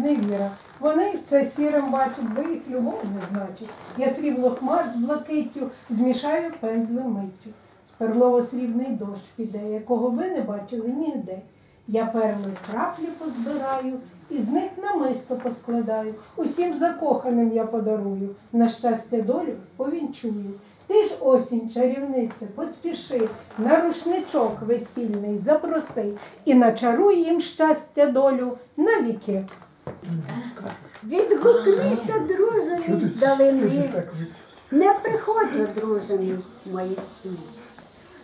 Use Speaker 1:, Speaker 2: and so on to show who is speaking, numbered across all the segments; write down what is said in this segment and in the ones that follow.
Speaker 1: зневіра. Вони це сірим бачать, бо їх любов не значить. Я срібло хмар з блакиттю, змішаю пензлем миттю. З перлово-срібний дощ піде, якого ви не бачили ніде. Я перли краплі позбираю, і з них намисто поскладаю. Усім закоханим я подарую, на щастя долю повінчую. Ти ж осінь, чарівниця, поспіши, на рушничок весільний запроси і начаруй їм щастя долю навіки.
Speaker 2: Відгукнися, друже, від далини. Не приходь, друже мій, мої сні.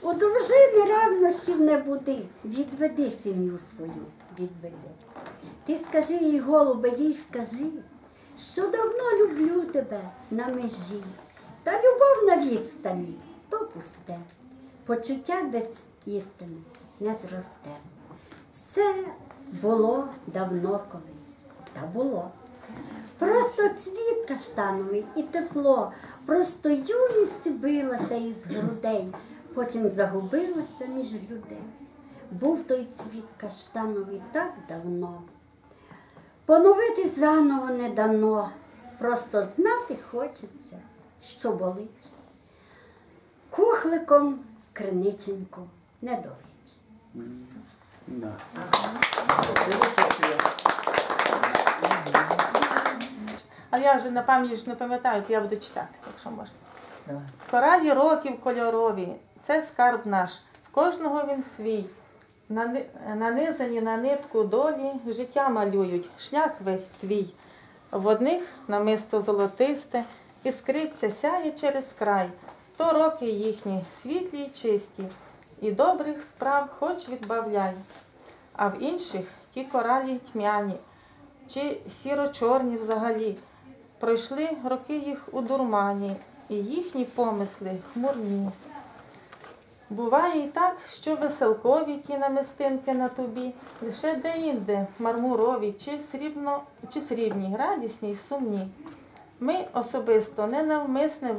Speaker 2: У дружини ревнощів не буди, відведи сім'ю свою, відведи. Ти скажи їй, голубе, їй скажи, що давно люблю тебе на межі. Та любов на відстані то пусте, почуття без істини не зросте. Все було давно колись, та було. Просто цвіт каштановий і тепло, просто юність билася із грудей, потім загубилася між людей. Був той цвіт каштановий так давно. Поновити заново не дано, просто знати хочеться, що болить. Кухликом криниченьку не долить.
Speaker 3: Да.
Speaker 4: А я вже на пам'ять не пам'ятаю, то я буду читати, якщо можна. Коралі років кольорові, це скарб наш. В кожного він свій. Нанизані на нитку долі життя малюють, шлях весь твій. В одних намисто золотисте, іскриться сяє через край. То роки їхні світлі й чисті, і добрих справ хоч відбавляй. А в інших ті коралі тьмяні, чи сіро-чорні взагалі. Пройшли роки їх у дурмані, і їхні помисли хмурні. Буває і так, що веселкові ті намистинки на тобі, лише де-інде, мармурові чи, срібно, чи срібні, радісні й сумні. Ми особисто ненавмисне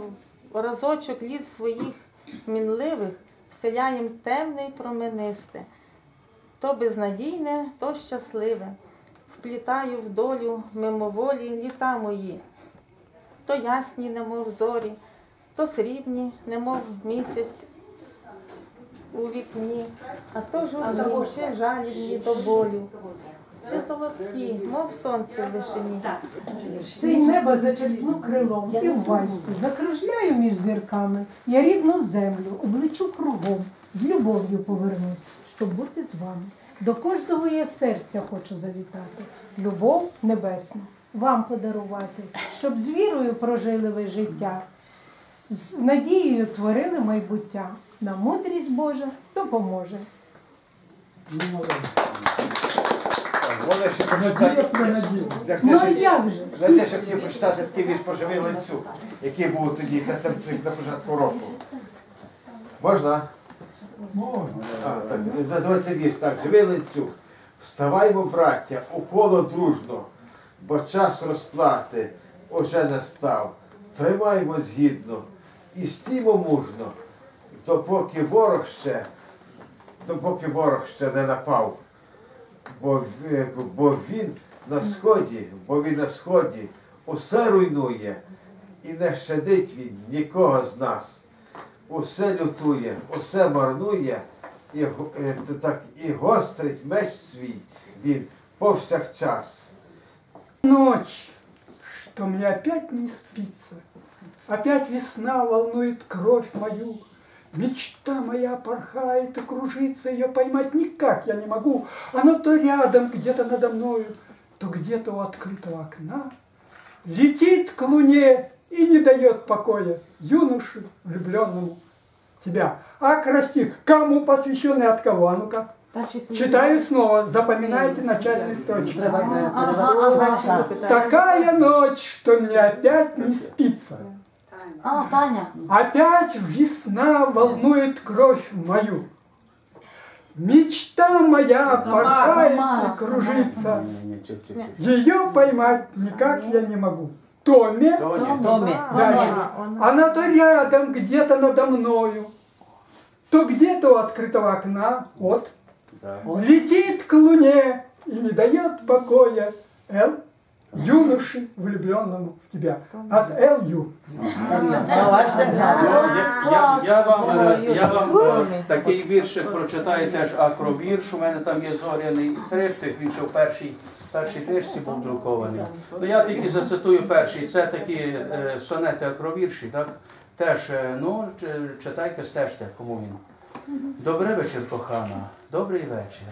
Speaker 4: в разочок літ своїх мінливих вселяєм темне й променисте, то безнадійне, то щасливе. Вплітаю в долю мимоволі літа мої, то ясні, немов зорі, то срібні, немов місяць у вікні, а то жовті, жалібні до болю, чи золоті, мов сонце в вишині.
Speaker 1: Синь неба зачерпну крилом і в вальсі закружляю між зірками. Я рідну землю облечу кругом, з любов'ю повернусь, щоб бути з вами. До кожного я серця хочу завітати, любов небесну вам подарувати, щоб з вірою прожили ви життя, з надією творили майбуття. На мудрість Божа допоможе. Ну а як же?
Speaker 5: Знаєте, що хотів прочитати такий вірш поживий ланцюг, який був тоді на початку року. Можна? Можна. А, так, називається вірш. Так, живий ланцюг. Вставаймо, браття, у коло дружно, бо час розплати уже настав. Тримаймо згідно і стіймо мужно, допоки ворог ще, допоки ворог ще не напав бо, бо він на сході, бо він на сході усе руйнує і не щадить він нікого з нас. Усе лютує, усе марнує, і, го- е, т- так, і гострить меч свій він повсякчас.
Speaker 6: Ночь, что мне опять не спится. Опять весна волнует кровь мою. Мечта моя порхает и кружится, ее поймать никак я не могу. Оно то рядом, где-то надо мною, то где-то у открытого окна. Летит к луне и не дает покоя юноше влюбленному тебя. Акростих, кому посвященный от кого? А ну-ка. Читаю снова, запоминайте начальные строчки. Такая ночь, что мне опять не спится.
Speaker 7: А, Таня.
Speaker 6: Опять весна волнует кровь мою. Мечта моя порхает и кружится. Ее поймать никак я не могу. Томе,
Speaker 3: Тоня.
Speaker 7: Томі.
Speaker 6: дальше.
Speaker 4: Вона-
Speaker 6: Она то рядом, где-то надо мною, то где-то у открытого окна, вот,
Speaker 3: Да.
Speaker 6: летит к луне и не дает покоя Л. Юноши, влюбленному в тебя. От Л. Ю.
Speaker 3: Я, я, я вам, е, я вам е, такий віршик прочитаю теж акровірш. У мене там є зоряний триптих, він ще в першій, першій книжці був друкований. Ну я тільки зацитую перший. Це такі е, сонети акровірші, так? Теж, е, ну, читайте, стежте, кому він. Добрий вечір, кохана, добрий вечір.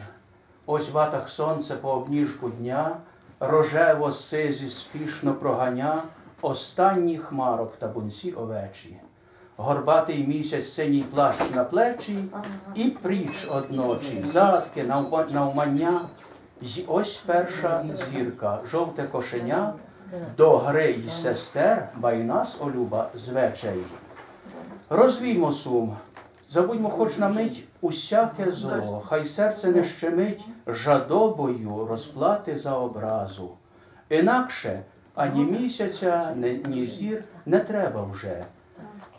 Speaker 3: Ось в ватах сонце по обніжку дня, рожево сизі спішно проганя останні хмарок та бунці овечі. Горбатий місяць синій плащ на плечі, і пріч одночі, задки навма- навмання, ось перша зірка, жовте кошеня, до гри й сестер, бай нас, олюба, звечей. Розвіймо сум, забудьмо хоч на мить усяке зло, хай серце не щемить жадобою розплати за образу. Інакше ані місяця, ні, зір не треба вже.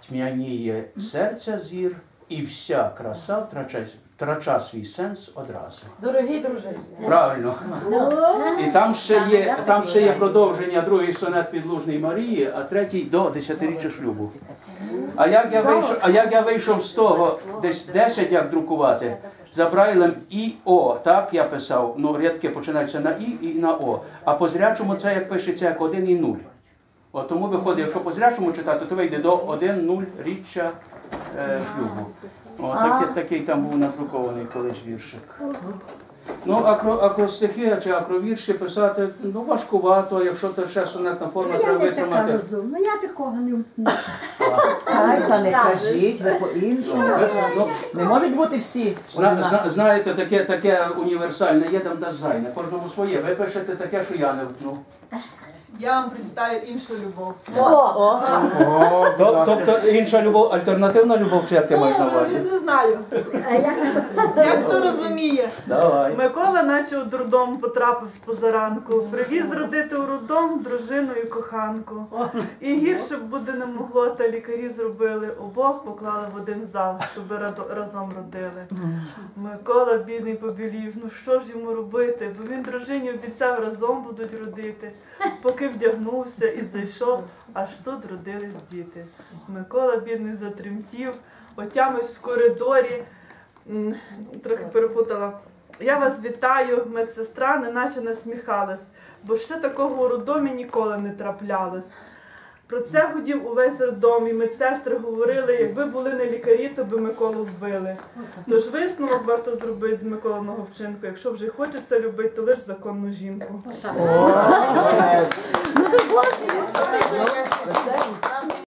Speaker 3: Тьмяніє серця зір, і вся краса втрача, втрача свій сенс одразу.
Speaker 7: Дорогі дружині.
Speaker 3: Правильно. І там ще є, там ще є продовження другий сонет підлужний Марії, а третій до десятиріччя шлюбу. А як я вийшов, а як я вийшов з того, десь 10 як друкувати, за Брайлем і О, так я писав, ну рядки починаються на І і на О. А по зрячому це як пишеться як 1 і 0. От тому виходить, якщо по зрячому читати, то вийде до 1-0 річчя е, шлюбу. О, такий, такий там був надрукований колись віршик. Ну, акро, акростихи чи акровірші писати ну, важкувато, якщо то ще сонетна форма
Speaker 2: Я
Speaker 3: треба
Speaker 2: не така
Speaker 3: витримати.
Speaker 2: розумна, я такого не вмію.
Speaker 8: Ай, та не кажіть, ви по-іншому.
Speaker 3: Ну,
Speaker 8: Не можуть бути всі.
Speaker 3: Зна,
Speaker 8: однакові.
Speaker 3: зна, знаєте, таке, таке універсальне є там дизайн, кожному своє. Ви пишете таке, що я не втну.
Speaker 9: Я вам прочитаю іншу любов.
Speaker 8: О,
Speaker 5: О,
Speaker 3: Тоб- Тобто інша любов, альтернативна любов, чи як ти маєш на
Speaker 9: Ну,
Speaker 3: увазі?
Speaker 9: не знаю,
Speaker 2: як
Speaker 9: як хто розуміє.
Speaker 3: Давай.
Speaker 9: Микола, наче у дурдом потрапив з позаранку, привіз родити у роддом дружину і коханку. І гірше б буде не могло, та лікарі зробили. Обох поклали в один зал, щоб радо- разом родили. Микола бідний побілів. Ну що ж йому робити? Бо він дружині обіцяв разом будуть родити. Поки вдягнувся і зайшов, аж тут родились діти. Микола бідний затремтів, отямився в коридорі. Трохи перепутала. Я вас вітаю, медсестра, неначе насміхалась, бо ще такого у роддомі ніколи не траплялось. Про це гудів увесь роддом, і медсестри говорили, якби були не лікарі, то би Миколу вбили. Тож висновок варто зробити з Миколаного вчинку. Якщо вже хочеться любити, то лише законну жінку.